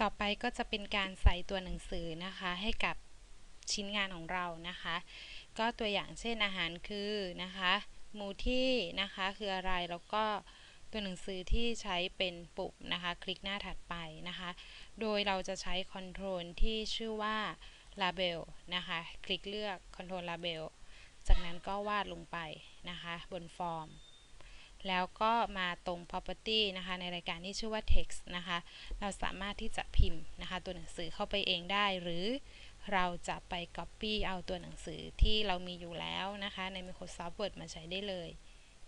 ต่อไปก็จะเป็นการใส่ตัวหนังสือนะคะ ให้กับชิ้นงานของเรานะคะ ก็ตัวอย่างเช่นอาหารคือนะคะมูที่นะคะคืออะไรแล้วก็ตัวหนังสือที่ใช้เป็นปุ่มนะคะ คลิกหน้าถัดไปนะคะ โดยเราจะใช้คอนโทรลที่ชื่อว่า label นะคะ คลิกเลือก control label จากนั้นก็วาดลงไปนะคะ บนฟอร์ม แล้วก็มาตรง property นะคะ ในรายการที่ชื่อว่า text นะคะ เราสามารถที่จะพิมพ์นะคะ ตัวหนังสือเข้าไปเองได้ หรือเราจะไป copy เอาตัวหนังสือที่เรามีอยู่แล้วนะคะ ใน Microsoft Word มาใช้ได้เลย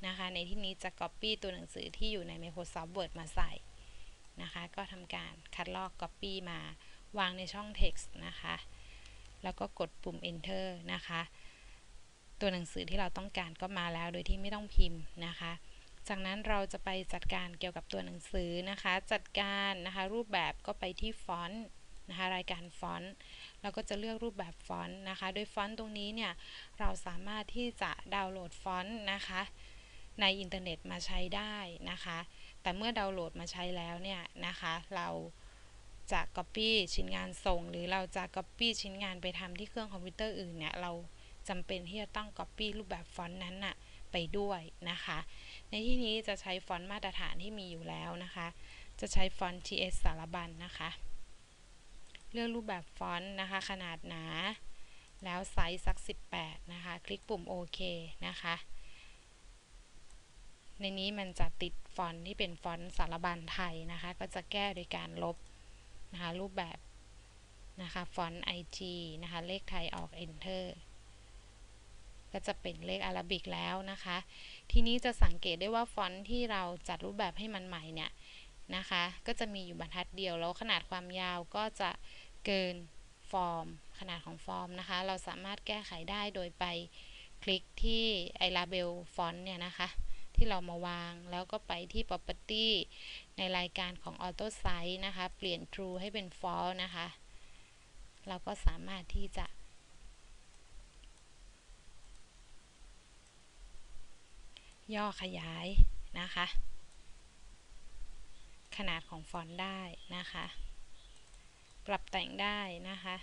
นะคะ ในที่นี้จะ copy ตัวหนังสือที่อยู่ใน Microsoft Word มาใส่นะคะ ก็ทำการคัดลอก copy มาวางในช่อง text นะคะ แล้วก็กดปุ่ม enter นะคะ ตัวหนังสือที่เราต้องการก็มาแล้วโดยที่ไม่ต้องพิมพ์นะคะ จากนั้นเราจะไปจัดการเกี่ยวกับตัวหนังสือนะคะ จัดการนะคะรูปแบบก็ไปที่ฟอนต์นะคะรายการฟอนต์เราก็จะเลือกรูปแบบฟอนต์นะคะ โดยฟอนต์ตรงนี้เนี่ยเราสามารถที่จะดาวน์โหลดฟอนต์นะคะในอินเทอร์เน็ตมาใช้ได้นะคะ แต่เมื่อดาวน์โหลดมาใช้แล้วเนี่ยนะคะ เราจะ Copy ชิ้นงานส่ง หรือเราจะ Copy ชิ้นงานไปทำที่เครื่องคอมพิวเตอร์อื่นเนี่ยเราจำเป็นที่จะต้อง Copy รูปแบบฟอนต์นั้นน่ะ ไปด้วยนะคะ ในที่นี้จะใช้ฟอนต์มาตรฐานที่มีอยู่แล้วนะคะ จะใช้ฟอนต์ TS สารบัญนนะคะ เลือกรูปแบบฟอนต์นะคะ ขนาดหนา แล้วไซส์สัก 18 นะคะ คลิกปุ่มโอเคนะคะ ในนี้มันจะติดฟอนต์ที่เป็นฟอนต์สารบัญไทยนะคะ ก็จะแก้โดยการลบนะคะรูปแบบนะคะฟอนต์ IG นะคะ เลขไทยออก Enter ก็จะเป็นเลขอาราบิกแล้วนะคะ ทีนี้จะสังเกตได้ว่าฟอนต์ที่เราจัดรูปแบบให้มันใหม่เนี่ยนะคะ ก็จะมีอยู่บรรทัดเดียวแล้วขนาดความยาวก็จะเกินฟอร์ม ขนาดของฟอร์มนะคะ เราสามารถแก้ไขได้โดยไปคลิกที่ไอลาเบลฟอนต์เนี่ยนะคะ ที่เรามาวางแล้วก็ไปที่ property ในรายการของ auto size นะคะ เปลี่ยน true ให้เป็น false นะคะ เราก็สามารถที่จะ ย่อขยายนะคะ ขนาดของฟอนต์ได้นะคะ ปรับแต่งได้นะคะ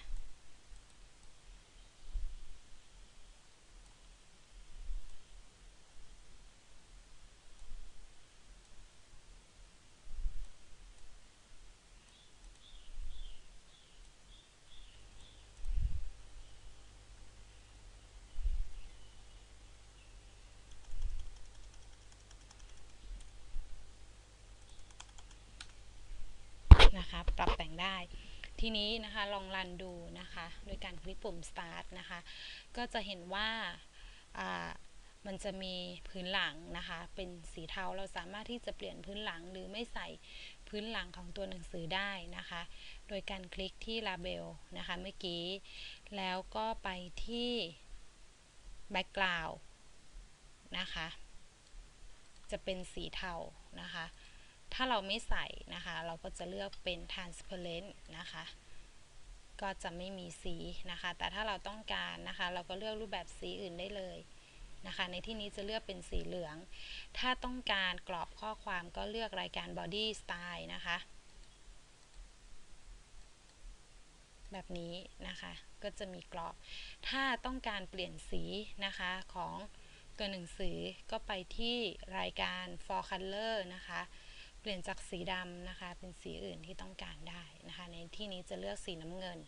นะคะ ปรับแต่งได้ ทีนี้นะคะลองรันดูนะคะโดยการคลิกปุ่ม start นะคะ ก็จะเห็นว่ามันจะมีพื้นหลังนะคะ เป็นสีเทาเราสามารถที่จะเปลี่ยนพื้นหลังหรือไม่ใส่พื้นหลังของตัวหนังสือได้นะคะ โดยการคลิกที่ label นะคะเมื่อกี้ แล้วก็ไปที่ background นะคะ จะเป็นสีเทานะคะ ถ้าเราไม่ใส่นะคะ เราก็จะเลือกเป็น transparent นะคะ ก็จะไม่มีสีนะคะ แต่ถ้าเราต้องการนะคะ เราก็เลือกรูปแบบสีอื่นได้เลยนะคะ ในที่นี้จะเลือกเป็นสีเหลือง ถ้าต้องการกรอบข้อความก็เลือกรายการ body style นะคะ แบบนี้นะคะ ก็จะมีกรอบ ถ้าต้องการเปลี่ยนสีนะคะของตัวหนังสือก็ไปที่รายการ for color นะคะ ลี่ยนจากสีดำนะคะ เป็นสีอื่นที่ต้องการได้นะคะ ในที่นี้จะเลือกสีน้ำเงิน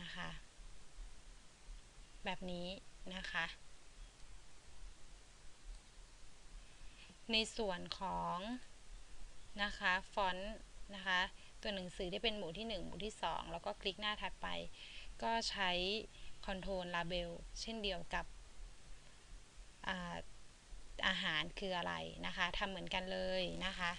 นะคะ แบบนี้นะคะ ในส่วนของนะคะฟอนต์นะคะ ตัวหนังสือที่เป็นหมู่ที่ 1 หมู่ที่ 2 แล้วก็คลิกหน้าถัดไป ก็ใช้ Control Label เช่นเดียวกับอาหารคืออะไรนะคะทำเหมือนกันเลยนะคะ